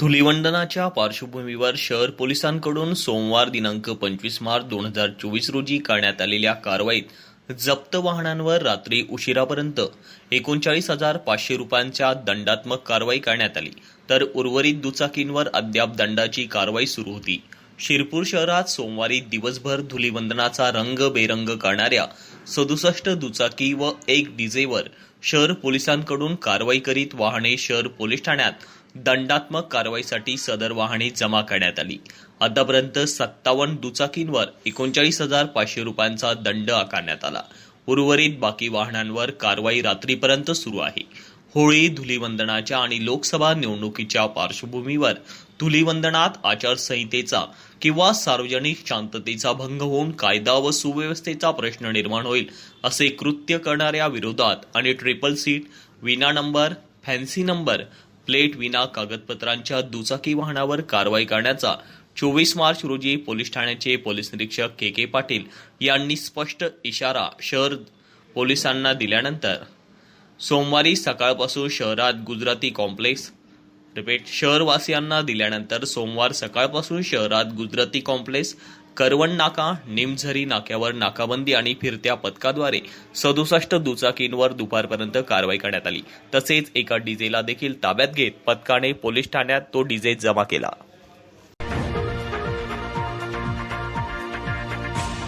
धुलिवंदनाच्या पार्श्वभूमीवर शहर पोलिसांकडून सोमवार दिनांक पंचवीस मार्च दोन हजार चोवीस रोजी करण्यात आलेल्या कारवाईत जप्त वाहनांवर रात्री उशिरापर्यंत एकोणचाळीस हजार पाचशे रुपयांच्या दंडात्मक कारवाई करण्यात आली. तर उर्वरित दुचाकींवर अद्याप दंडाची कारवाई सुरू होती. शिरपूर शहरात सोमवारी दिवसभर धुलिवंदनाचा रंग बेरंग करणाऱ्या सदुसष्ट दुचाकी व एक डीजेवर शहर पोलिसांकडून कारवाई करीत वाहने शहर पोलीस ठाण्यात दंडात्मक कारवाईसाठी सदर वाहने जमा करण्यात आली. आतापर्यंत सत्तावन्न दुचाकींवर एकोणचाळीस हजार पाचशे रुपयांचा दंड आकारण्यात आला. उर्वरित बाकी वाहनांवर कारवाई रात्रीपर्यंत सुरू आहे. होळी धुलीवंदनाच्या आणि लोकसभा निवडणुकीच्या पार्श्वभूमीवर धुलीवंदनात आचारसंहितेचा किंवा सार्वजनिक शांततेचा भंग होऊन कायदा व सुव्यवस्थेचा प्रश्न निर्माण होईल असे कृत्य करणाऱ्या विरोधात आणि ट्रिपल सीट विना नंबर फॅन्सी नंबर प्लेट विना कागदपत्रांच्या दुचाकी वाहनावर कारवाई करण्याचा चोवीस मार्च रोजी पोलीस ठाण्याचे पोलीस निरीक्षक के के पाटील यांनी स्पष्ट इशारा शहर पोलिसांना दिल्यानंतर सोमवारी सकाळपासून शहरात गुजराती कॉम्प्लेक्स रिपीट शहरवासियांना दिल्यानंतर सोमवार सकाळपासून शहरात गुजराती कॉम्प्लेक्स करवण नाका निमझरी नाक्यावर नाकाबंदी आणि फिरत्या पथकाद्वारे सदुसष्ट दुचाकींवर दुपारपर्यंत कारवाई करण्यात आली. तसेच एका डीजेला देखील ताब्यात घेत पथकाने पोलीस ठाण्यात तो डीजे जमा केला.